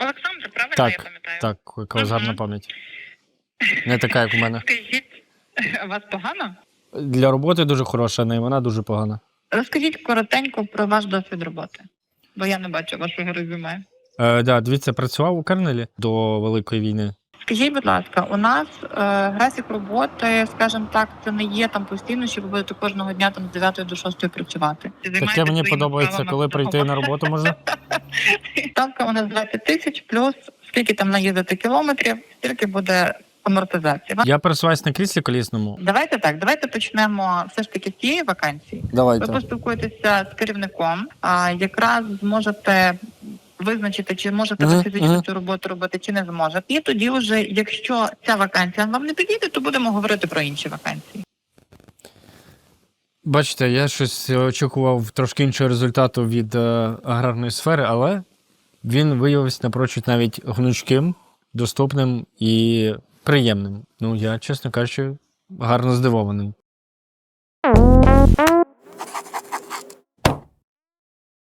Олександр, правильно я пам'ятаю? так, когось Мгм. гарна пам'ять. Не така, як у мене. Скажіть, у вас погано? Для роботи дуже хороша, не вона дуже погана. Розкажіть коротенько про ваш досвід роботи, бо я не бачу вашого резюме. Е, да, дивіться, працював у Кернелі до Великої війни. Скажіть, будь ласка, у нас е, графік роботи, скажімо так, це не є там постійно, що ви будете кожного дня там з 9 до 6 працювати. Таке мені подобається, коли прийти на роботу можна. Ставка у нас 20 тисяч, плюс скільки там наїздити кілометрів, стільки буде амортизація. Я пересуваюсь на кріслі колісному. Давайте так, давайте почнемо все ж таки з цієї вакансії. Давайте. Ви поспілкуєтеся з керівником, а якраз зможете визначити, чи можете ви фізично цю роботу робити, чи не зможете. І тоді, вже, якщо ця вакансія вам не підійде, то будемо говорити про інші вакансії. Бачите, я щось очікував трошки іншого результату від е, аграрної сфери, але він виявився напрочуд навіть гнучким, доступним і приємним. Ну, я, чесно кажучи, гарно здивований.